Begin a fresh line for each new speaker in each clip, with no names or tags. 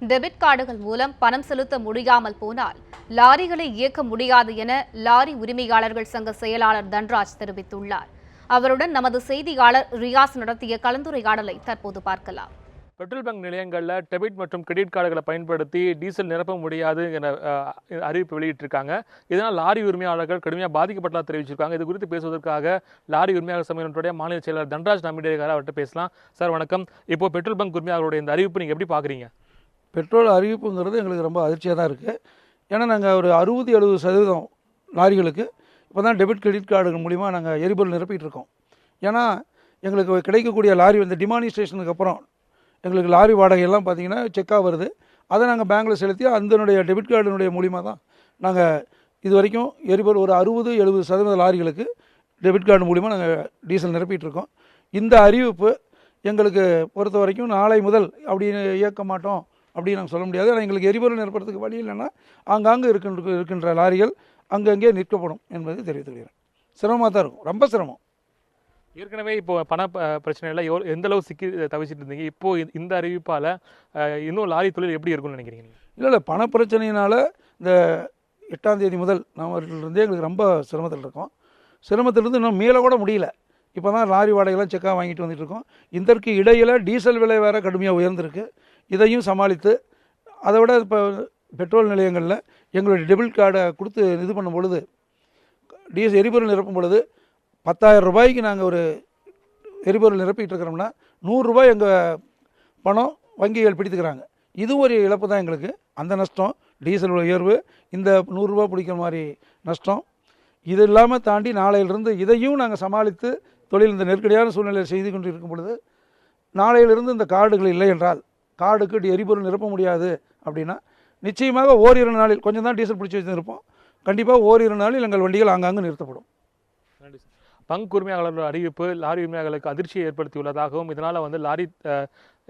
Debit கார்டுகள் மூலம் பணம் செலுத்த முடியாமல் போனால் லாரிகளை இயக்க முடியாது என லாரி உரிமையாளர்கள் சங்க செயலாளர் தன்ராஜ் தெரிவித்துள்ளார். அவருடன் நமது செய்தியாளர் ரியாஸ் நடத்திய கலந்துரையாடலை தற்போது பார்க்கலாம்.
பெட்ரோல் பங்க் நிலையங்களில் டெபிட் மற்றும் கிரெடிட் கார்டுகளை பயன்படுத்தி டீசல் நிரப்ப முடியாது என அறிவிப்பு வெளியிட்டிருக்காங்க. இதனால் லாரி உரிமையாளர்கள் கடுமையாக பாதிக்கப்பட்டதாக தெரிவிச்சிருக்காங்க. இது குறித்து பேசுவதற்காக லாரி உரிமையாளர் சமயத்துடைய மாநில செயலர் தன்ராஜ் நம்மிடையே அவர்கிட்ட பேசலாம். சார் வணக்கம். இப்போ பெட்ரோல் பங்க் உரிமையாளருடைய இந்த அறிவிப்பு நீங்கள் எப்படி பார்க்குறீங்க
பெட்ரோல் அறிவிப்புங்கிறது எங்களுக்கு ரொம்ப அதிர்ச்சியாக தான் இருக்குது ஏன்னா நாங்கள் ஒரு அறுபது எழுபது சதவீதம் லாரிகளுக்கு இப்போ தான் டெபிட் கிரெடிட் கார்டுகள் மூலிமா நாங்கள் எரிபொருள் நிரப்பிட்டு இருக்கோம். ஏன்னா எங்களுக்கு கிடைக்கக்கூடிய லாரி வந்து டிமானிஸ்ட்ரேஷனுக்கு அப்புறம் எங்களுக்கு லாரி வாடகையெல்லாம் பார்த்தீங்கன்னா செக்காக வருது. அதை நாங்கள் பேங்கில் செலுத்தி அதனுடைய டெபிட் கார்டினுடைய மூலிமா தான் நாங்கள் இது வரைக்கும் எரிபொருள் ஒரு அறுபது எழுபது சதவீத லாரிகளுக்கு டெபிட் கார்டு மூலிமா நாங்கள் டீசல் நிரப்பிட்டு இருக்கோம். இந்த அறிவிப்பு எங்களுக்கு பொறுத்த வரைக்கும் நாளை முதல் அப்படி இயக்க மாட்டோம். அப்படின்னு நாங்கள் சொல்ல முடியாது. ஆனால் எங்களுக்கு எரிபொருள் நிரப்புறதுக்கு வழி இல்லைன்னா ஆங்காங்கே இருக்கின்ற இருக்கின்ற லாரிகள் அங்கங்கே நிற்கப்படும் என்பதை தெரிவித்துக்கிறேன் சிரமமாக தான் இருக்கும். ரொம்ப சிரமம்.
ஏற்கனவே இப்போ பண பிரச்சனையில எவ்வளோ எந்த அளவு சிக்கி தவிச்சிட்டு இருந்தீங்க? இப்போ இந்த- அறிவிப்பால் இன்னும் லாரி தொழில் எப்படி இருக்கும்னு நினைக்கிறீங்க?
இல்லை இல்லை. பண பிரச்சனையினால் இந்த எட்டாம் தேதி முதல் இருந்தே எங்களுக்கு ரொம்ப சிரமத்தில் இருக்கோம். சிரமத்திலிருந்து இன்னும் மீள கூட முடியல. இப்போ தான் லாரி வாடகைலாம் செக்காக வாங்கிட்டு வந்துட்டு இருக்கோம். இதற்கு இடையில் டீசல் விலை வேறு கடுமையாக உயர்ந்திருக்கு. இதையும் சமாளித்து அதை விட இப்போ பெட்ரோல் நிலையங்களில் எங்களுடைய டெபிட் கார்டை கொடுத்து இது பண்ணும் பொழுது டீசல் எரிபொருள் நிரப்பும் பொழுது பத்தாயிரம் ரூபாய்க்கு நாங்கள் ஒரு எரிபொருள் நிரப்பிக்கிட்டு இருக்கிறோம்னா நூறுரூபாய் எங்கள் பணம் வங்கிகள் பிடித்துக்கிறாங்க. இது ஒரு இழப்பு தான் எங்களுக்கு. அந்த நஷ்டம் டீசல் உயர்வு இந்த நூறுரூவா பிடிக்கிற மாதிரி நஷ்டம் இது இல்லாமல் தாண்டி நாளையிலிருந்து இதையும் நாங்கள் சமாளித்து தொழில் இந்த நெருக்கடியான சூழ்நிலையில் செய்து கொண்டு இருக்கும் பொழுது நாளையிலிருந்து இந்த கார்டுகள் இல்லை என்றால் கார்டுக்கு எரிபொருள் நிரப்ப முடியாது அப்படின்னா நிச்சயமாக ஓரிரு நாளில் கொஞ்சம் தான் டீசல் பிடிச்சி வச்சுருப்போம் கண்டிப்பாக ஓரிரு நாளில் எங்கள் வண்டிகள் ஆங்காங்கு நிறுத்தப்படும்.
நன்றி சார். பங்கு உரிமையாளர்களோட அறிவிப்பு லாரி உரிமையாளர்களுக்கு அதிர்ச்சியை ஏற்படுத்தியுள்ளதாகவும் இதனால் வந்து லாரி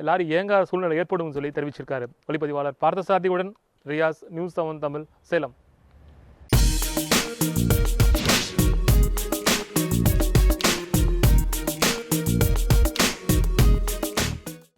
லாரி இயங்காத சூழ்நிலை ஏற்படும் சொல்லி தெரிவிச்சிருக்காரு. ஒளிப்பதிவாளர் பார்த்தசாரதியுடன் ரியாஸ் நியூஸ் செவன் தமிழ் சேலம்.